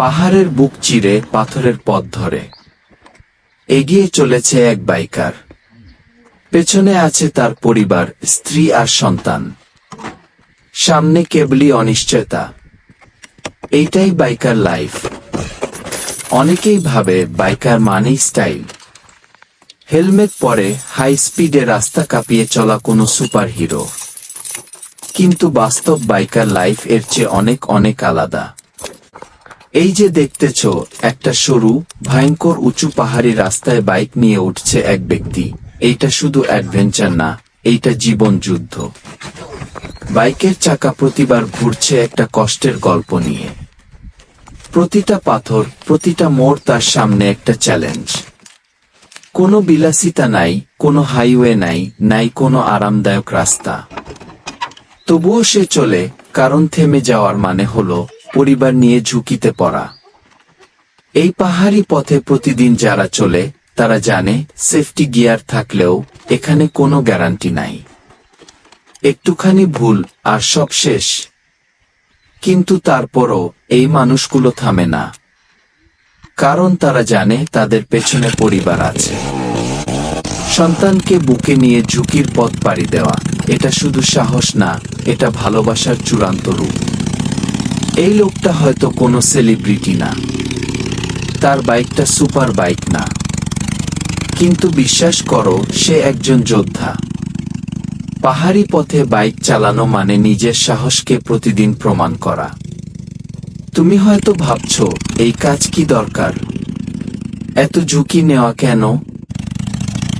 পাহাড়ের বুক চিরে পাথরের পথ ধরে। এগিয়ে চলেছে এক বাইকার। পেছনে আছে তার পরিবার, স্ত্রী আর সন্তান। সামনে কেবলই অনিশ্চয়তা। এইটাই বাইকার লাইফ। অনেকেই ভাবে বাইকার মানেই স্টাইল। হেলমেট পরে হাই স্পিডে রাস্তা কাঁপিয়ে চলা কোনো সুপার হিরো কিন্তু বাস্তব বাইকার লাইফ এর চেয়ে অনেক অনেক আলাদা। এই যে দেখতেছ, একটা সরু, ভয়ঙ্কর উঁচু পাহাড়ি রাস্তায় বাইক নিয়ে উঠছে এক ব্যক্তি। এইটা শুধু অ্যাডভেঞ্চার না, এইটা জীবন যুদ্ধ। বাইকের চাকা প্রতিবার ঘুরছে একটা কষ্টের গল্প নিয়ে। প্রতিটা পাথর, প্রতিটা মোড় তার সামনে একটা চ্যালেঞ্জ কোনো বিলাসিতা নাই, কোনো হাইওয়ে নাই নাই কোনো আরামদায়ক রাস্তা। তবুও সে চলে, কারণ থেমে যাওয়ার মানে হলো পরিবার নিয়ে ঝুঁকিতে পড়া। এই পাহাড়ি পথে প্রতিদিন যারা চলে, তারা জানে সেফটি গিয়ার থাকলেও এখানে কোনো গ্যারান্টি নাই। একটুখানি ভুল আর সব শেষ। কিন্তু তারপরও এই মানুষগুলো থামে না। কারণ তারা জানে তাদের পেছনে পরিবার আছে। সন্তানকে বুকে নিয়ে ঝুঁকির পথ পাড়ি দেওয়া, এটা শুধু সাহস না, এটা ভালোবাসার চূড়ান্ত রূপ। এই লোকটা হয়তো কোনো সেলিব্রিটি না। তার বাইকটা সুপার বাইক না। কিন্তু বিশ্বাস করো, সে একজন যোদ্ধা। পাহাড়ি পথে বাইক চালানো মানে নিজের সাহসকে প্রতিদিন প্রমাণ করা। তুমি হয়তো ভাবছ, এই কাজ কি দরকার? এত ঝুঁকি নেওয়া কেন?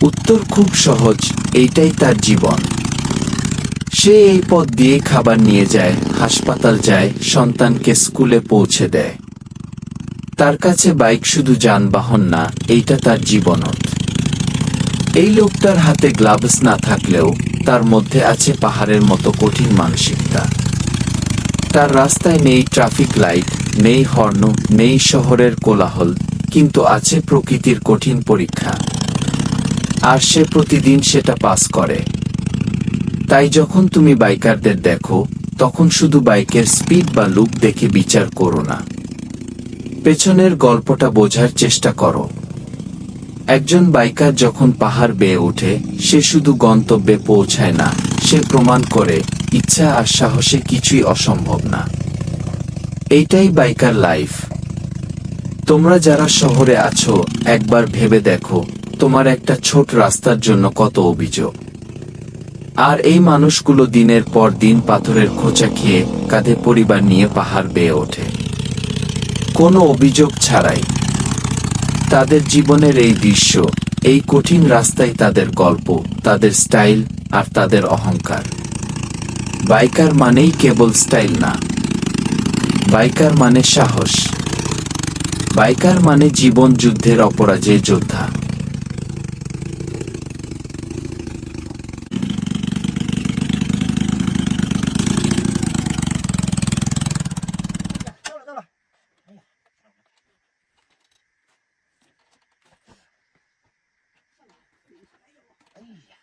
উত্তর খুব সহজ, এইটাই তার জীবন। সে এই পথ দিয়ে খাবার নিয়ে যায়, হাসপাতাল যায়, সন্তানকে স্কুলে পৌঁছে দেয়। তার কাছে বাইক শুধু যানবাহন না, এইটা তার জীবনত। এই লোকটার হাতে গ্লাভস না থাকলেও তার মধ্যে আছে পাহাড়ের মতো কঠিন মানসিকতা। তার রাস্তায় নেই ট্রাফিক লাইট, নেই হর্ন, নেই শহরের কোলাহল, কিন্তু আছে প্রকৃতির কঠিন পরীক্ষা। আর সে প্রতিদিন সেটা পাস করে। তাই যখন তুমি বাইকারদের দেখো, তখন শুধু বাইকের স্পিড বা লুক দেখে বিচার করো না। পেছনের গল্পটা বোঝার চেষ্টা করো। একজন বাইকার যখন পাহাড় বেয়ে ওঠে, সে শুধু গন্তব্যে পৌঁছায় না, সে প্রমাণ করে, ইচ্ছা আর সাহসে কিছুই অসম্ভব না। এইটাই বাইকার লাইফ। তোমরা যারা শহরে আছো, একবার ভেবে দেখো, তোমার একটা ছোট রাস্তার জন্য কত অভিযোগ। আর এই মানুষগুলো দিনের পর দিন পাথরের খোঁচা খেয়ে কাঁধে পরিবার নিয়ে পাহাড় বেয়ে ওঠে। কোনো অভিযোগ ছাড়াই। তাদের জীবনের এই দৃশ্য, এই কঠিন রাস্তায় তাদের গল্প, তাদের স্টাইল আর তাদের অহংকার। বাইকার মানেই কেবল স্টাইল না। বাইকার মানে সাহস। বাইকার মানে জীবন যুদ্ধের অপরাজেয় যোদ্ধা। Oh, Ay, ya.